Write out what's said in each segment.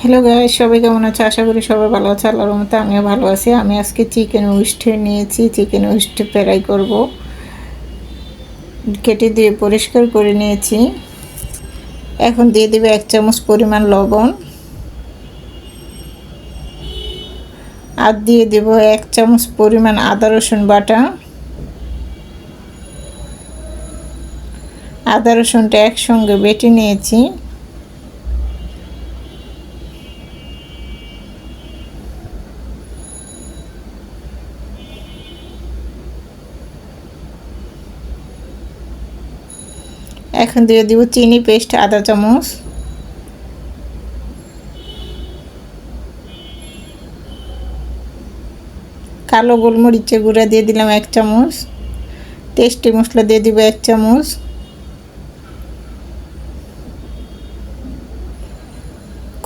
Hello guy সবাই কেমন আছে? আশা করি সবাই ভালো আছে। আল্লাহর মতো আমিও ভালো আছি। আমি আজকে চিকেন উইস্টে নিয়েছি। চিকেন উইস্ট ফ্রাই করব। কেটে দিয়ে পরিষ্কার করে নিয়েছি। এখন দিয়ে দেবে এক চামচ পরিমাণ লবণ। আর দিয়ে দেব এক চামচ পরিমাণ আদা, রসুন বাটা। আদা, রসুনটা একসঙ্গে বেটে নিয়েছি। এখন দিয়ে দিব চিনি, পেস্ট আধা চামচ। কালো গোলমরিচের গুঁড়া দিয়ে দিলাম এক চামচ। টেস্টি মশলা দিয়ে দিব এক চামচ।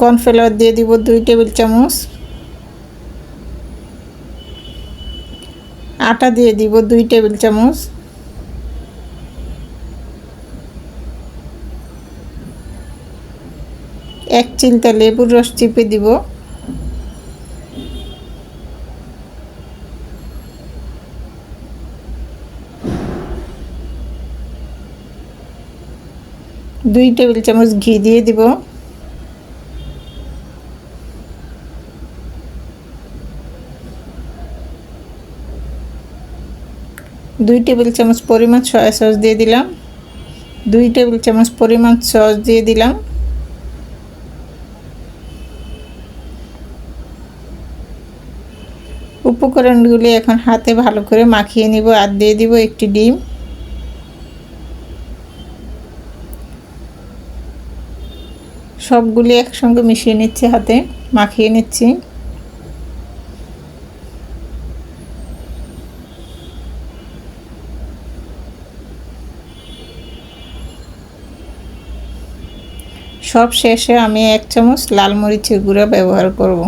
কর্নফ্লাওয়ার দিয়ে দিব দুই টেবিল চামচ। আটা দিয়ে দিব দুই টেবিল চামচ। এক চিলতা লেবুর রস চিপে দিব। দুই টেবিল চামচ ঘি দিয়ে দিব। দুই টেবিল চামচ পরিমাণ সয়া সস দিয়ে দিলাম। দুই টেবিল চামচ পরিমাণ সস দিয়ে দিলাম। উপকরণগুলি এখন হাতে ভালো করে মাখিয়ে নিব আর দিয়ে দিব একটি ডিম। সবগুলি একসঙ্গে মিশিয়ে নিচ্ছি, হাতে মাখিয়ে নিচ্ছি। সব শেষে আমি এক চামচ লাল মরিচের গুঁড়া ব্যবহার করব।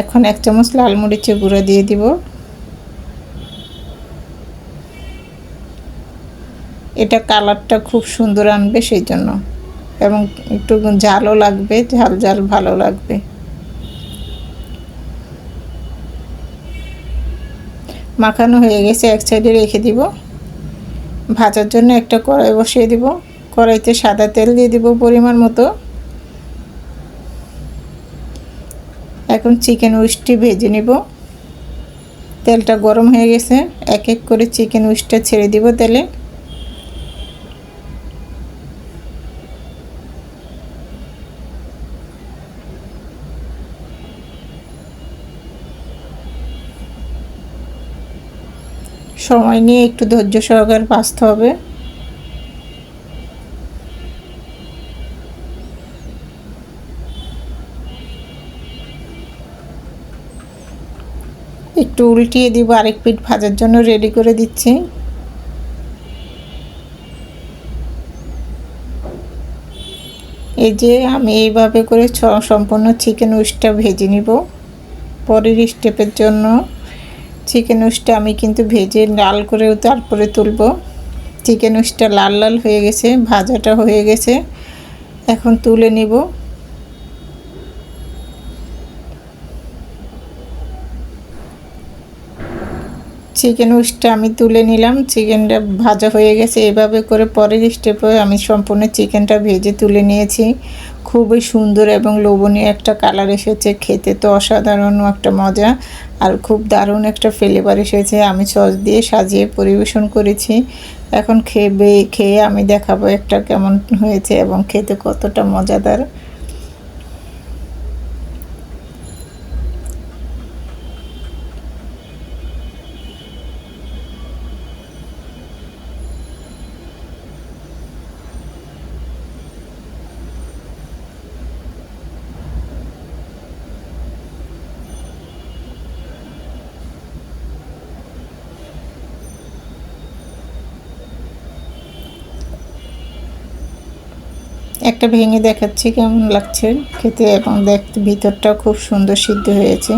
এখন এক চামচ লাল মরিচের গুঁড়া দিয়ে দিব। এটা কালারটা খুব সুন্দর আনবে সেই জন্য এবং একটু ঝালও লাগবে, ঝাল ঝাল ভালো লাগবে। মাখানো হয়ে গেছে, এক সাইডে রেখে দিব। ভাজার জন্য একটা কড়াই বসিয়ে দিব। কড়াইতে সাদা তেল দিয়ে দিব পরিমাণ মতো। এখন চিকেন উইস্টটি ভেজে নিব। তেলটা গরম হয়ে গেছে। এক এক করে চিকেন উইস্টটা ছেড়ে দিব তেলে। সময় নিয়ে একটু ধৈর্য সহকারে বাঁচতে হবে। একটু উল্টিয়ে দিব, আরেক পিঠ ভাজার জন্য রেডি করে দিচ্ছি। এই যে আমি এইভাবে করে সম্পূর্ণ চিকেন উইসটা ভেজে নিব। পরের স্টেপের জন্য চিকেন উইসটা আমি কিন্তু ভেজে লাল করে তারপরে তুলব। চিকেন উইসটা লাল লাল হয়ে গেছে, ভাজাটা হয়ে গেছে। এখন তুলে নিব। চিকেন উইসটা আমি তুলে নিলাম। চিকেনটা ভাজা হয়ে গেছে। এভাবে করে পরের স্টেপে আমি সম্পূর্ণ চিকেনটা ভেজে তুলে নিয়েছি। খুবই সুন্দর এবং লোভনীয় একটা কালার এসেছে। খেতে তো অসাধারণ একটা মজা আর খুব দারুণ একটা ফ্লেভার এসেছে। আমি সস দিয়ে সাজিয়ে পরিবেশন করেছি। এখন খেয়ে খেয়ে আমি দেখাবো একটা কেমন হয়েছে এবং খেতে কতটা মজাদার। একটা ভেঙে দেখাচ্ছি কেমন লাগছে। খেতে এবং দেখতে ভিতরটাও খুব সুন্দর সিদ্ধ হয়েছে।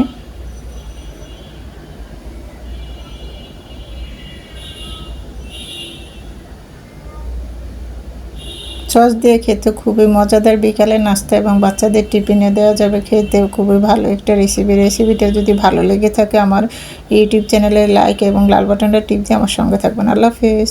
সস দিয়ে খেতে খুবই মজাদার। বিকালে নাস্তা এবং বাচ্চাদের টিফিনে দেওয়া যাবে। খেতে খুবই ভালো একটা রেসিপি রেসিপিটা যদি ভালো লেগে থাকে আমার ইউটিউব চ্যানেলে লাইক এবং লাল বাটনটা টিপ দিয়ে আমার সঙ্গে থাকবেন। আল্লাহ হাফিজ।